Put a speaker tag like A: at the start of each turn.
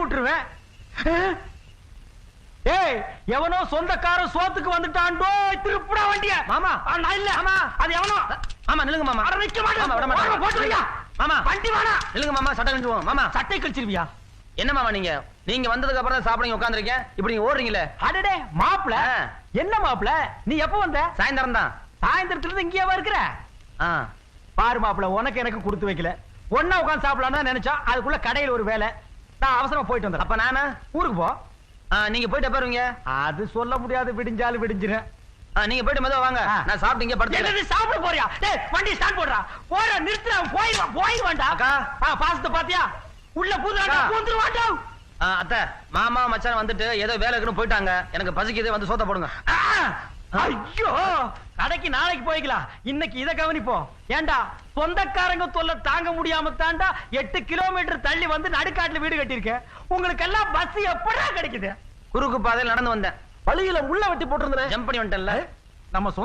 A: விட்டுருவேன் ஏய் எவனோ சொந்தக்காரன் சோத்துக்கு வந்துட்டான்டோ திருப்புடா வண்டிய.
B: மாமா.
A: நான் இல்ல.
B: மாமா.
A: அது எவனோ.
B: மாமா நில்லுங்க மாமா.
A: அட நிக்க மாட்டேன்.
B: விட
A: போட்டுருங்க.
B: மாமா.
A: வண்டி வேணா
B: நில்லுங்க மாமா. சட்டை கழிச்சுவோம் மாமா.
A: சட்டை கழிச்சிருவியா?
B: என்ன மாமா நீங்க? நீங்க வந்ததுக்கு அப்புறம் தான் சாப்பிடுங்க உட்காந்துருக்கேன் இப்படி நீங்க ஓடுறீங்களே?
A: அடடே மாப்பிள. என்ன மாப்பிள? நீ எப்ப வந்த?
B: சாயந்தரம் தான்.
A: சாயந்தரத்துல இருந்து இங்கேவா இருக்கிற? பாரு மாப்பிள உனக்கு எனக்கு கொடுத்து வைக்கல. ஒன்னா உட்காந்து சாப்பிடலாம் தான் நினைச்சா அதுக்குள்ள கடையில ஒரு வேலை. நான் அவசரமா போயிட்டு வந்தேன்.
B: அப்ப நானா
A: ஊருக்கு போ.
B: நீங்க போயிட்டு எப்ப வருவீங்க?
A: அது சொல்ல முடியாது விடிஞ்சாலும் விடிஞ்சிரும்.
B: நீங்க போயிட்டு மெதுவா வாங்க. நான் சாப்பிட்டு இங்க படுத்து
A: சாப்பிட போறியா? டேய் வண்டி ஸ்டார்ட் போடுறா. போற நிறுத்துறா போயிடுவான் போயிடுவான்டா
B: அக்கா.
A: ஆ பாசத்தை பாத்தியா? உள்ள பூந்துறாடா
B: அக்கா.
A: பூந்துருவான்டா.
B: அத்தை மாமா மச்சான் வந்துட்டு ஏதோ வேலை இருக்குன்னு போயிட்டாங்க. எனக்கு பசிக்குது வந்து சோத்த போடுங்க!
A: ஐயோ கடைக்கு நாளைக்கு போய்க்கலாம். இன்னைக்கு இத கவனிப்போம். ஏண்டா சொந்தக்காரங்க தொல்லை தாங்க முடியாம தாண்டா எட்டு கிலோமீட்டர் தள்ளி வந்து நடுக்காட்டுல வீடு கட்டியிருக்கேன். உங்களுக்கு எல்லாம் பஸ் எப்படா கிடைக்குது?
B: குறுக்கு பாதையில் நடந்து வந்தேன்.
A: வழியில முள்ள வெட்டி போட்டிருந்தேன்.
B: ஜம்ப் பண்ணி வந்துட்டேன்ல.
A: நம்ம சொந்த